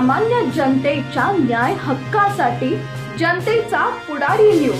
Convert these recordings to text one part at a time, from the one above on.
सामान्य जनतेच्या न्याय हक्कासाठी जनतेचा पुढारी न्यूज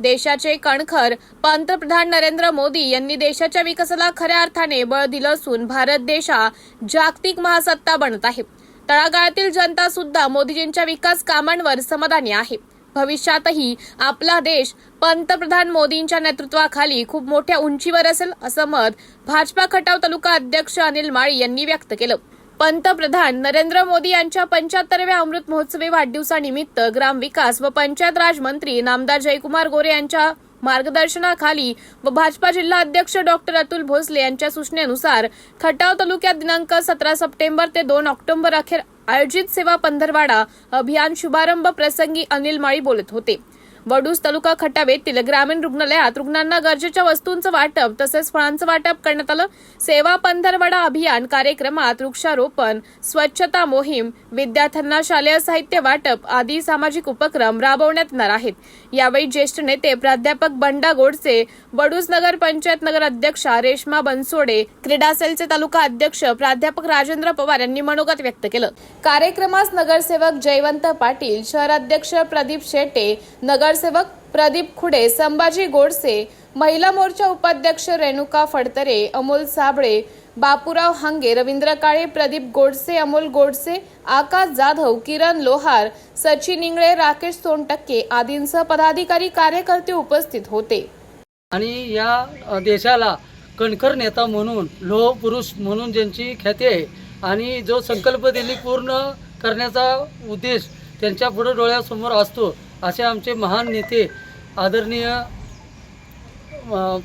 देशाचे कणखर पंतप्रधान नरेंद्र मोदी यांनी देशाच्या विकासाला खऱ्या अर्थाने बळ दिलं असून भारत देश हा जागतिक महासत्ता बनत आहे. तळागाळातील जनता सुद्धा मोदीजींच्या विकास कामांवर समाधानी आहे. भविष्यातही आपला देश पंतप्रधान मोदींच्या नेतृत्वाखाली खूप मोठ्या उंचीवर असेल असं मत भाजपा खटाव तालुका अध्यक्ष अनिल माळी यांनी व्यक्त केलं. पंतप्रधान नरेंद्र मोदी यांच्या पंच्याहत्तरव्या अमृत महोत्सवी वाढदिवसानिमित्त ग्रामविकास व पंचायत राज मंत्री नामदार जयकुमार गोरे यांच्या मार्गदर्शनाखाली व भाजपा जिल्हा अध्यक्ष डॉक्टर अतुल भोसले यांच्या सूचनेनुसार खटाव तालुक्यात दिनांक सतरा सप्टेंबर ते दोन ऑक्टोबर अखेर आयोजित सेवा पंधरवाडा अभियान शुभारंभ प्रसंगी अनिल माळी बोलत होते. वडूस तालुका खटाव येथील ग्रामीण रुग्णालयात रुग्णांना गरजेच्या वस्तूंचं वाटप तसेच फळांचं वाटप करण्यात आलं. सेवा पंधरवडा अभियान कार्यक्रमात वृक्षारोपण स्वच्छता मोहीम विद्यार्थ्यांना शालेय साहित्य वाटप आदी सामाजिक उपक्रम राबवण्यात येणार आहेत. यावेळी ज्येष्ठ नेते प्राध्यापक बंडा गोडसे वडूस नगर पंचायत नगर अध्यक्षा रेश्मा बनसोडे क्रीडा सेलचे तालुका अध्यक्ष प्राध्यापक राजेंद्र पवार यांनी मनोगत व्यक्त केलं. कार्यक्रमास नगरसेवक जयवंत पाटील शहराध्यक्ष प्रदीप शेटे नगर नगरसेवक प्रदीप खुडे संभाजी गोडसे महिला मोर्चा उपाध्यक्ष रेणुका फडतरे अमोल साबळे बापूराव हांगे रवींद्र काळे प्रदीप गोडसे अमोल गोडसे आकाश जाधव किरण लोहार सचिन इंगळे राकेश सोनटक्के आदींसह पदाधिकारी कार्यकर्ते उपस्थित होते. आणि या देशाला कणखर नेता म्हणून लोह पुरुष म्हणून ज्यांची ख्याती आहे आणि जो संकल्प दिली पूर्ण करण्याचा उद्देश त्यांच्या पुढे डोळ्यासमोर असतो असे आमचे महान नेते आदरणीय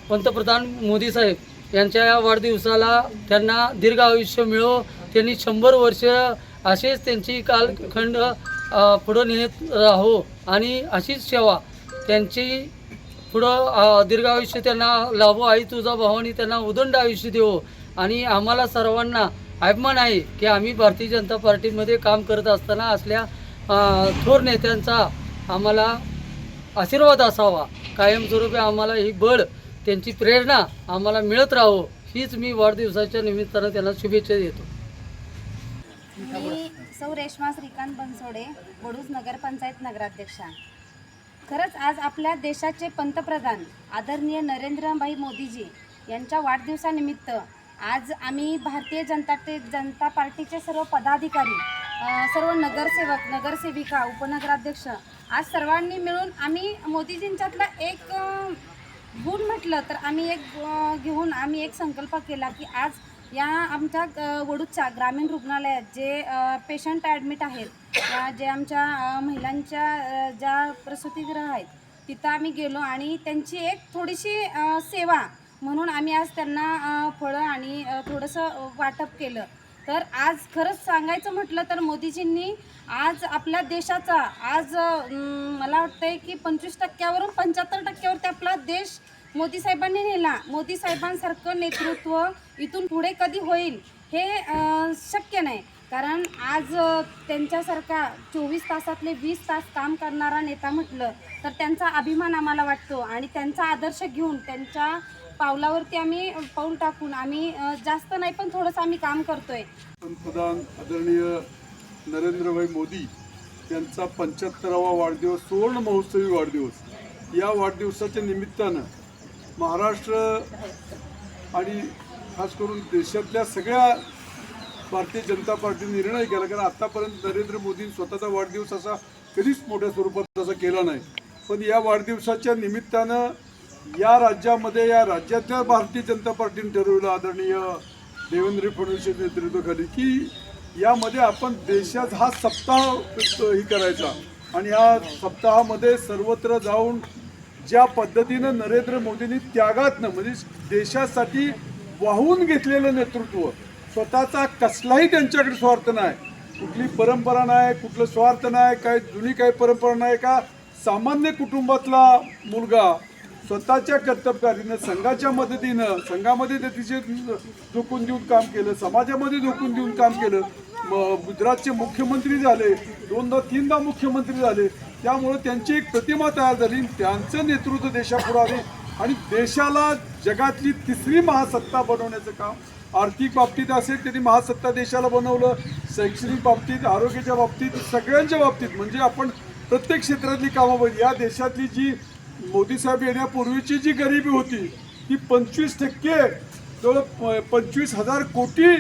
पंतप्रधान मोदी साहेब यांच्या या वाढदिवसाला त्यांना दीर्घ आयुष्य मिळो. त्यांनी शंभर वर्ष असेच त्यांची कालखंड पुढं नेत राहो आणि अशीच सेवा त्यांची पुढं दीर्घ आयुष्य त्यांना लाभो. आई तुझा भावानी त्यांना उदंड आयुष्य देवो. आणि आम्हाला सर्वांना अभिमान आहे की आम्ही भारतीय जनता पार्टीमध्ये काम करत असताना असल्या थोर नेत्यांचा आम्हाला आशीर्वाद असावा. कायमस्वरूपी आम्हाला ही बळ त्यांची प्रेरणा आम्हाला मिळत राहो हीच मी वाढदिवसाच्या निमित्तानं त्यांना शुभेच्छा देतो. मी सौ रेश्मा श्रीकांत बनसोडे वडूज नगरपंचायत नगराध्यक्षा. खरंच आज आपल्या देशाचे पंतप्रधान आदरणीय नरेंद्रभाई मोदीजी यांच्या वाढदिवसानिमित्त आज आम्ही भारतीय जनता ते जनता पार्टीचे सर्व पदाधिकारी सर्व नगरसेवक नगरसेविका उपनगराध्यक्ष आज सर्वांनी मिळून आम्ही मोदीजींच्यातला एक गुण म्हटलं तर आम्ही एक घेऊन आम्ही एक संकल्प केला की आज या आमच्या वडूच्या ग्रामीण रुग्णालयात जे पेशंट ॲडमिट आहेत या जे आमच्या महिलांच्या ज्या प्रसूतीगृह आहेत तिथं आम्ही गेलो आणि त्यांची एक थोडीशी सेवा म्हणून आम्ही आज त्यांना फळं आणि थोडंसं वाटप केलं. तर आज खरंच सांगायचं म्हटलं तर मोदीजींनी आज आपल्या देशाचा आज मला मला वाटतंय की पंचवीस टक्क्यावरून पंच्याहत्तर टक्क्यावरती आपला देश मोदी साहेबांनी नेला. मोदी साहेबांसारखं नेतृत्व इथून पुढे कधी होईल हे शक्य नाही. कारण आज त्यांच्यासारखा चोवीस तासातले वीस तास काम करणारा नेता म्हटलं तर त्यांचा अभिमान आम्हाला वाटतो आणि त्यांचा आदर्श घेऊन त्यांच्या पावलावरती आम्ही पाऊल टाकून आम्ही जास्त नाही पण थोडंसं आम्ही काम करतोय. पंतप्रधान आदरणीय नरेंद्रभाई मोदी यांचा पंच्याहत्तरावा वाढदिवस सुवर्ण महोत्सवी वाढदिवस. या वाढदिवसाच्या निमित्तानं महाराष्ट्र आणि खास करून देशातल्या सगळ्या भारतीय जनता पार्टीने निर्णय केला कारण आतापर्यंत नरेंद्र मोदी स्वतःचा वाढदिवस असा कधीच मोठ्या स्वरूपात असा केला नाही. पण या वाढदिवसाच्या निमित्तानं या राज्यामध्ये या राज्यातल्या भारतीय जनता पार्टीने ठरवलं आदरणीय देवेंद्र फडणवीस नेतृत्वाखाली की यामध्ये आपण देशात हा सप्ताह ही करायचा. आणि या सप्ताहामध्ये सर्वत्र जाऊन ज्या पद्धतीनं नरेंद्र मोदींनी त्यागातनं म्हणजे देशासाठी वाहून घेतलेलं नेतृत्व स्वतःचा कसलाही त्यांच्याकडे स्वार्थ नाही. कुठली परंपरा नाही कुठलं स्वार्थ नाही काय जुनी काही परंपरा नाही का सामान्य कुटुंबातला मुलगा स्वतःच्या कर्तबकारीनं संघाच्या मदतीनं संघामध्ये तिचे झोकून देऊन काम केलं समाजामध्ये झोकून देऊन काम केलं. म- गुजरातचे मुख्यमंत्री झाले दोनदा तीनदा मुख्यमंत्री झाले. त्यामुळं त्यांची एक प्रतिमा तयार झाली त्यांचं नेतृत्व देशापुढे आले आणि देशाला जगातली तिसरी महासत्ता बनवण्याचं काम आर्थिक बाबतीत असेल त्यांनी महासत्ता देशाला बनवलं. शैक्षणिक बाबतीत आरोग्याच्या बाबतीत सगळ्यांच्या बाबतीत. म्हणजे आपण प्रत्येक क्षेत्रातली कामं बघ या देशातली जी मोदी साहेब येण्यापूर्वीची जी गरिबी होती ती पंचवीस टक्के जवळ प- पंचवीस हजार कोटी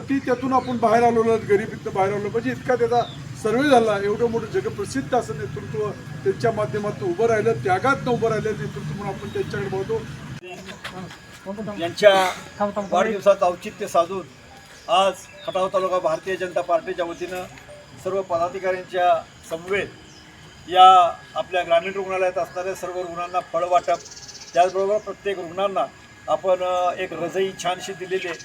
ती त्यातून आपण बाहेर आलो गरिबीतनं बाहेर आलो म्हणजे इतका त्याचा सर्वे झाला एवढं मोठं जगप्रसिद्ध असं नेतृत्व त्यांच्या माध्यमातून उभं राहिलं त्यागातनं उभं राहिलं नेतृत्व म्हणून आपण त्यांच्याकडे बघतो. यांच्या वाढदिवसाचं औचित्य साधून आज खटाव तालुका भारतीय जनता पार्टीच्या वतीनं सर्व पदाधिकाऱ्यांच्या समवेत या आपल्या ग्रामीण रुग्णालयात असणाऱ्या सर्व रुग्णांना फळ वाटप त्याचबरोबर प्रत्येक रुग्णांना आपण एक रजई छानशी दिलेली आहे.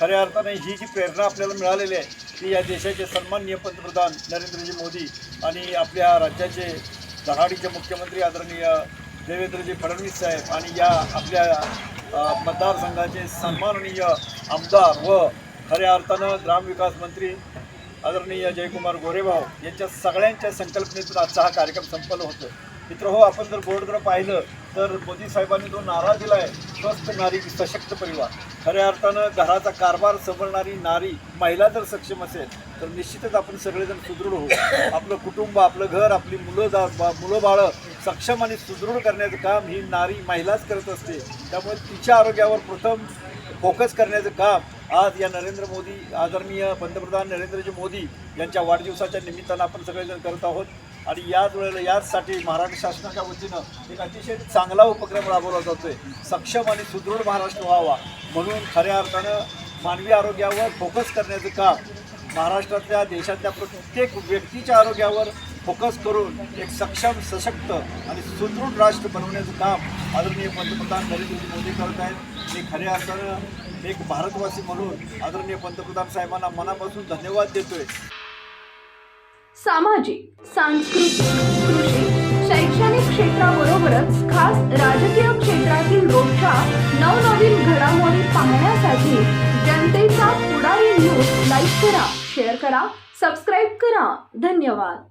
खऱ्या अर्थाने ही जी प्रेरणा आपल्याला मिळालेली आहे ती या देशाचे सन्माननीय पंतप्रधान नरेंद्रजी मोदी आणि आपल्या राज्याचे धडाडीचे मुख्यमंत्री आदरणीय देवेंद्रजी फडणवीस साहेब आणि या आपल्या मतदारसंघाचे सन्माननीय आमदार व खऱ्या अर्थानं ग्रामविकास मंत्री आदरणीय जयकुमार गोरेभाऊ यांच्या सगळ्यांच्या संकल्पनेतून आजचा हा कार्यक्रम संपन्न होतो मित्र हो आपण जर बोर्ड जर पाहिलं तर मोदी साहेबांनी जो नारा दिला आहे स्वस्थ नारी सशक्त परिवार. खऱ्या अर्थानं घराचा कारभार सांभाळणारी नारी महिला जर सक्षम असेल तर निश्चितच आपण सगळेजण सुदृढ होऊ. आपलं कुटुंब आपलं घर आपली मुलं जा बा- मुलं बाळं सक्षम आणि सुदृढ करण्याचं काम ही नारी महिलाच करत असते. त्यामुळे तिच्या आरोग्यावर प्रथम फोकस करण्याचं काम आज या नरेंद्र मोदी आदरणीय पंतप्रधान नरेंद्रजी मोदी यांच्या वाढदिवसाच्या निमित्तानं आपण सगळेजण करत आहोत. आणि याच वेळेला याचसाठी महाराष्ट्र शासनाच्या वतीनं एक अतिशय चांगला उपक्रम राबवला जातोय. सक्षम आणि सुदृढ महाराष्ट्र व्हावा म्हणून खऱ्या अर्थानं मानवी आरोग्यावर फोकस करण्याचं काम महाराष्ट्रातल्या देशातल्या प्रत्येक व्यक्तीच्या आरोग्यावर फोकस करून एक सक्षम सशक्त आणि सुदृढ राष्ट्र बनवण्याचं काम आदरणीय पंतप्रधान नरेंद्र मोदी करत आहेत. मी खऱ्या अर्थानं एक भारतवासी म्हणून आदरणीय पंतप्रधान साहेबांना मनापासून धन्यवाद देतोय. सामाजिक सांस्कृतिक कृषी शैक्षणिक क्षेत्राबरोबरच खास राजकीय क्षेत्रातील रोजच्या नवनवीन घडामोडी पाहण्यासाठी जनतेचा पुढारी न्यूज लाईक करा शेअर करा सबस्क्राईब करा. धन्यवाद.